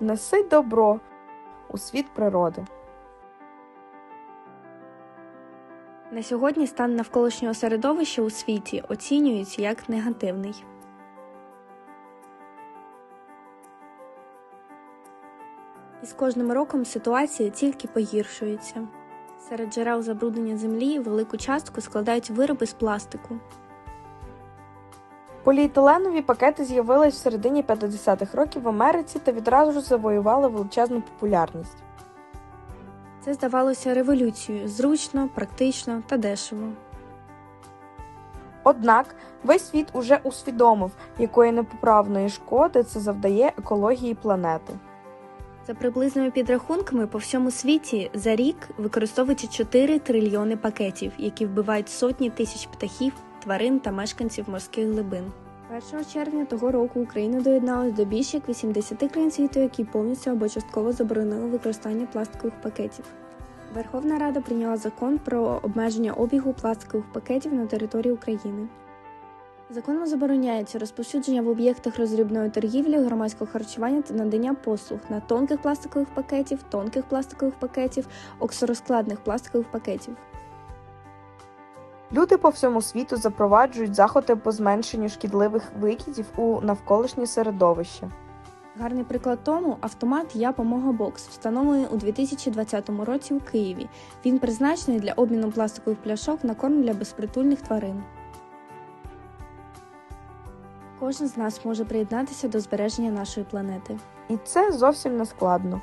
неси добро у світ природи. На сьогодні стан навколишнього середовища у світі оцінюється як негативний. І з кожним роком ситуація тільки погіршується. Серед джерел забруднення землі велику частку складають вироби з пластику. Поліетиленові пакети з'явились в середині 50-х років в Америці та відразу ж завоювали величезну популярність. Це здавалося революцією зручно, практично та дешево. Однак весь світ уже усвідомив, якої непоправної шкоди це завдає екології планети. За приблизними підрахунками, по всьому світі за рік використовується 4 трильйони пакетів, які вбивають сотні тисяч птахів, тварин та мешканців морських глибин. 1 червня того року Україна доєдналась до більш як 80 країн світу, які повністю або частково заборонили використання пластикових пакетів. Верховна Рада прийняла закон про обмеження обігу пластикових пакетів на території України. Законом забороняється розповсюдження в об'єктах роздрібної торгівлі, громадського харчування та надання послуг на тонких пластикових пакетів, тонких пластикових пакетів, оксорозкладних пластикових пакетів. Люди по всьому світу запроваджують заходи по зменшенню шкідливих викидів у навколишнє середовище. Гарний приклад тому автомат Я Помога Бокс, встановлений у 2020 році у Києві. Він призначений для обміну пластикових пляшок на корм для безпритульних тварин. Кожен з нас може приєднатися до збереження нашої планети. І це зовсім не складно.